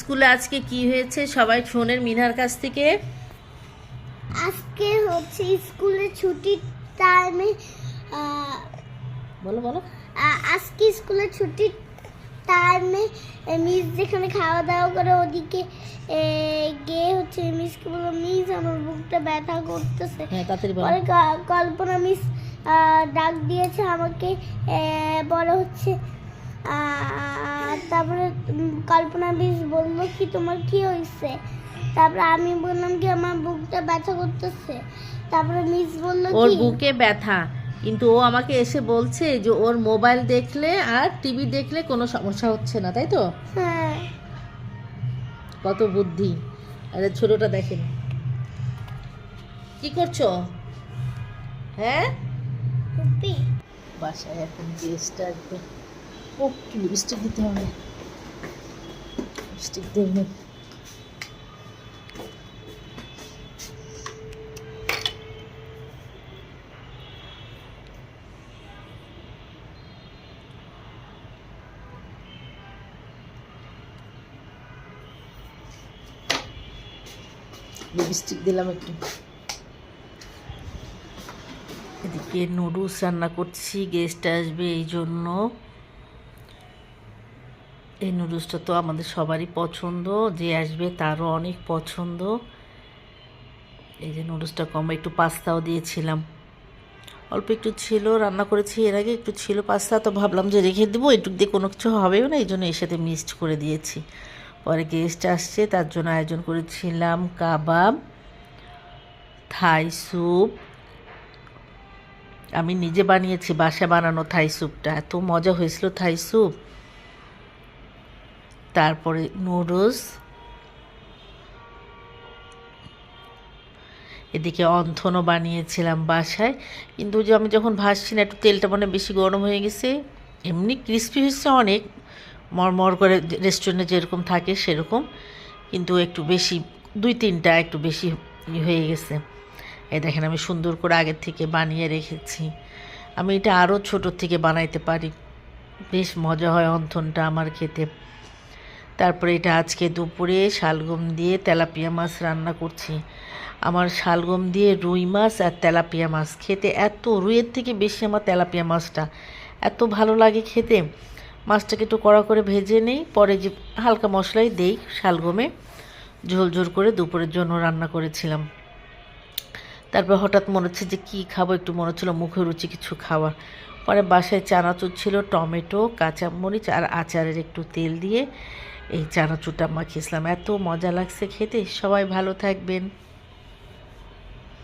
স্কুলে আজকে কি হয়েছে সবাই শোনের মিনার কাছ থেকে? আজকে হচ্ছে স্কুলে ছুটির টাইমে বলো বলো। আজকে স্কুলে ছুটির টাইমে মিস যেখানে খাওয়া দাওয়া করে ওদিকে গিয়ে হচ্ছে মিসকে বলল মিস আমার বুকটা ব্যথা করতেছে। হ্যাঁ পরে কল্পনা মিস ডাক দিয়েছে আমাকে আহ, বড় হচ্ছে তারপরে কল্পনা মিস বলল কি তোমার কি হয়েছে? তারপরে আমি বললাম কি আমার বুকটা ব্যথা করতেছে। তারপরে মিস বলল ওর বুকে ব্যথা কিন্তু ও আমাকে এসে বলছে যে ওর মোবাইল দেখলে আর টিভি দেখলে কোনো সমস্যা হচ্ছে না তাই তো? হ্যাঁ। কত বুদ্ধি। আরে ছোটটা দেখেন। কি করছ? হ্যাঁ? বাসায় এখন গেস্ট আসবে। ও একটু লিপস্টিক দিতে হবে। লিপস্টিক দেবে লিপস্টিক দিলাম একটু। এদিকে নুডলস রান্না করছি গেস্ট আসবে এই জন্য। এই নুডলসটা তো আমাদের সবারই পছন্দ, যে আসবে তারও অনেক পছন্দ। এই যে নুডলসটা কম, একটু পাস্তাও দিয়েছিলাম। অল্প একটু ছিল, রান্না করেছি এর আগে একটু ছিল পাস্তা, তো ভাবলাম যে রেখে দেবো, এটুক দিয়ে কোনো কিছু হবেও না, এই জন্য এর সাথে মিক্সড করে দিয়েছি। পরে গেস্ট আসছে, তার জন্য আয়োজন করেছিলাম কাবাব, থাই স্যুপ। আমি নিজে বানিয়েছি বাসা বানানো থাই স্যুপটা, এত মজা হয়েছিল থাই স্যুপ। তারপরে নুডলস এদিকে অন্থনও বানিয়েছিলাম বাসায়। কিন্তু যে আমি যখন ভাসছি না, একটু তেলটা মানে বেশি গরম হয়ে গেছে। এমনি ক্রিস্পি হচ্ছে অনেক, মরমর করে রেস্টুরেন্টে যেরকম থাকে সেরকম, কিন্তু একটু বেশি, দুই তিনটা একটু বেশি হয়ে গেছে। এই দেখেন আমি সুন্দর করে আগের থেকে বানিয়ে রেখেছি। আমি এটা আরও ছোটোর থেকে বানাইতে পারি। বেশ মজা হয় অন্থনটা আমার খেতে। তারপরে এটা আজকে দুপুরে শালগম দিয়ে তেলাপিয়া মাছ রান্না করছি। আমার শালগম দিয়ে রুই মাছ আর তেলাপিয়া মাছ খেতে এত রুইয়ের থেকে বেশি আমার তেলাপিয়া মাছটা। এত ভালো লাগে খেতে। মাছটাকে একটু কড়া করে ভেজে নেই, পরে যে হালকা মশলাই দেই শালগমে। ঝোল ঝোল করে দুপুরের জন্য রান্না করেছিলাম। তারপর হঠাৎ মনে হচ্ছে যে কী খাব, একটু মনে হচ্ছিল মুখে রুচি কিছু খাওয়ার। পরে বাসায় চানাচুর ছিল, টমেটো, কাঁচামরিচ আর আচারের একটু তেল দিয়ে এই চানাচুরটা মাখিয়েছিলাম এত মজা লাগছে খেতে। সবাই ভালো থাকবেন।